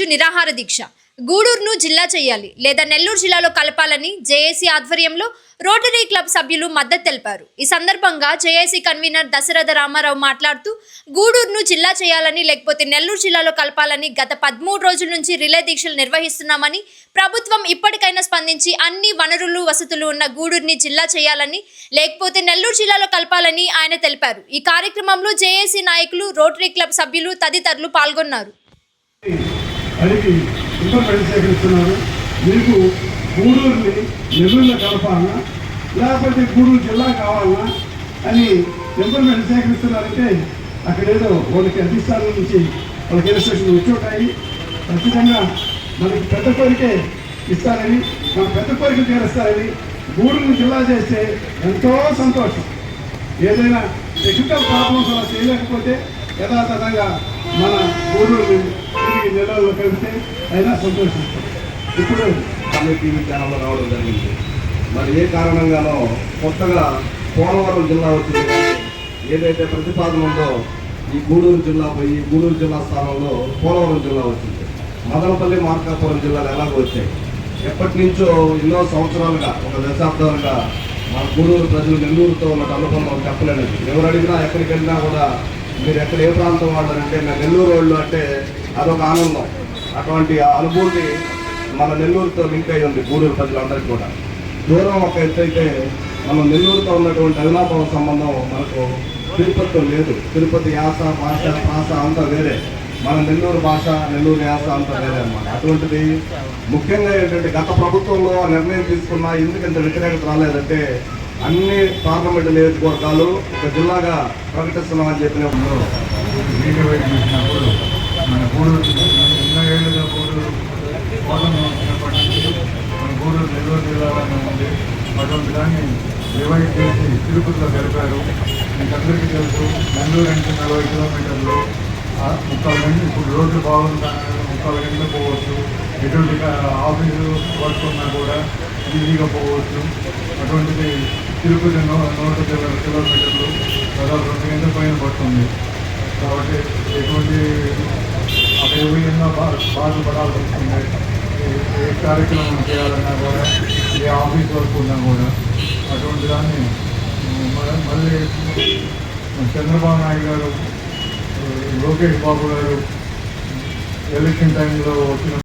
రోజు నిరాహార దీక్ష. గూడూరును జిల్లా చేయాలి. లేదా నెల్లూరు జిల్లాలో కలపాలని జేఏసీ ఆధ్వర్యంలో రోటరీ క్లబ్ సభ్యులు మద్దతు తెలిపారు. ఈ సందర్భంగా జేఏసీ కన్వీనర్ దశరథ రామారావు మాట్లాడుతూ గూడూరును జిల్లా చేయాలని లేకపోతే నెల్లూరు జిల్లాలో కలపాలని గత పదమూడు రోజుల నుంచి రిలే దీక్షలు నిర్వహిస్తున్నామని ప్రభుత్వం ఇప్పటికైనా స్పందించి అన్ని వనరులు వసతులు ఉన్న గూడూరుని జిల్లా చేయాలని లేకపోతే నెల్లూరు జిల్లాలో కలపాలని ఆయన తెలిపారు. ఈ కార్యక్రమంలో జేఏసీ నాయకులు రోటరీ క్లబ్ సభ్యులు తదితరులు పాల్గొన్నారు. అడిగి ఇన్ఫర్మేషన్ సేకరిస్తున్నారు మీకు గూడూరుని నెల్లూరులో కలపాలన్నా లేకపోతే గూడూరు జిల్లా కావాలన్నా అని ఇన్ఫర్మేషన్ సేకరిస్తున్నారంటే అక్కడ ఏదో వాళ్ళకి అధిష్టానం నుంచి వాళ్ళకి ఇన్స్ట్రక్షన్ వచ్చి ఉంటాయి. ఖచ్చితంగా మనకి పెద్ద కోరికే ఇస్తారని మన పెద్ద కోరిక తీరుస్తారని గూడూరుని జిల్లా చేస్తే ఎంతో సంతోషం. ఏదైనా టెక్నికల్ ప్రాబ్లమ్స్ అలా చేయలేకపోతే యథాతథంగా మన ఊళ్ళో తిరిగి నెలల్లో కలిస్తే అయినా సంతోషిస్తాం ఇప్పుడు తమిళ టీవీ ఛానల్లో రావడం జరిగింది. మరి ఏ కారణంగానో కొత్తగా పోలవరం జిల్లా వచ్చింది. ఏదైతే ప్రతిపాదన ఉందో ఈ గూడూరు జిల్లా పోయి గూడూరు జిల్లా స్థానంలో పోలవరం జిల్లా వచ్చింది. మదనపల్లి మార్కాపురం జిల్లాలు ఎలాగో వచ్చాయి. ఎప్పటి నుంచో ఎన్నో సంవత్సరాలుగా ఒక దశాబ్దాలుగా మన గూడూరు ప్రజలు నెల్లూరుతో ఉన్న అనుబంధం చెప్పలేనిది. ఎవరు అడిగినా ఎక్కడికి వెళ్ళినా కూడా మీరు ఎక్కడ ఏ ప్రాంతం వాళ్ళంటే మేము నెల్లూరు వాళ్ళు అంటే అదొక ఆనందం. అటువంటి ఆ అనుభూతి మన నెల్లూరుతో లింక్ అయి ఉంది గూడూరు ప్రజలందరికీ కూడా. దూరం ఒక ఎత్తైతే మనం నెల్లూరుతో ఉన్నటువంటి అవినాభావ సంబంధం మనకు తిరుపతితో లేదు. తిరుపతి యాస భాష భాష అంతా వేరే. మన నెల్లూరు భాష నెల్లూరు యాస అంతా వేరే అన్నమాట. అటువంటిది ముఖ్యంగా ఏంటంటే గత ప్రభుత్వంలో నిర్ణయం తీసుకున్నా ఎందుకు ఇంత వ్యతిరేకత రాలేదంటే అన్ని పార్లమెంటు నియోజకవర్గాలు ఒక జిల్లాగా ప్రకటిస్తున్నామని చెప్పినప్పుడు నీటి వైపు చూసినప్పుడు మన గూడూరు ఎన్నో ఏళ్ళుగా గూడూరు కోటం వచ్చినప్పటి నుంచి మన గూడూరు నెల్లూరు జిల్లాలోనే ఉంది. అటువంటి దాన్ని రివైవ్ చేసి తిరుపతిలో గడిపారు మీకు అందరికీ తెలుసు నెల్లూరు అంటే నలభై కిలోమీటర్లు. ఆ ముక్కల ఇప్పుడు రోడ్లు బాగుందని ముక్కల గంటలు పోవచ్చు. ఎటువంటి ఆఫీసు వర్క్ ఉన్నా కూడా ఈజీగా పోవచ్చు. అటువంటిది తిరుపతి నూ నూట ఇరవై కిలోమీటర్లు దాదాపు రెండు గంటల పైన పడుతుంది. కాబట్టి ఎటువంటి అభివృద్ధిగా బాధపడాల్సి వస్తుంది. ఏ- ఏ కార్యక్రమం చేయాలన్నా కూడా ఏ ఆఫీస్ వర్క్ ఉన్నా కూడా అటువంటి దాన్ని మళ్ళీ చంద్రబాబు నాయుడు గారు లోకేష్ బాబు గారు ఎలక్షన్ టైంలో వచ్చిన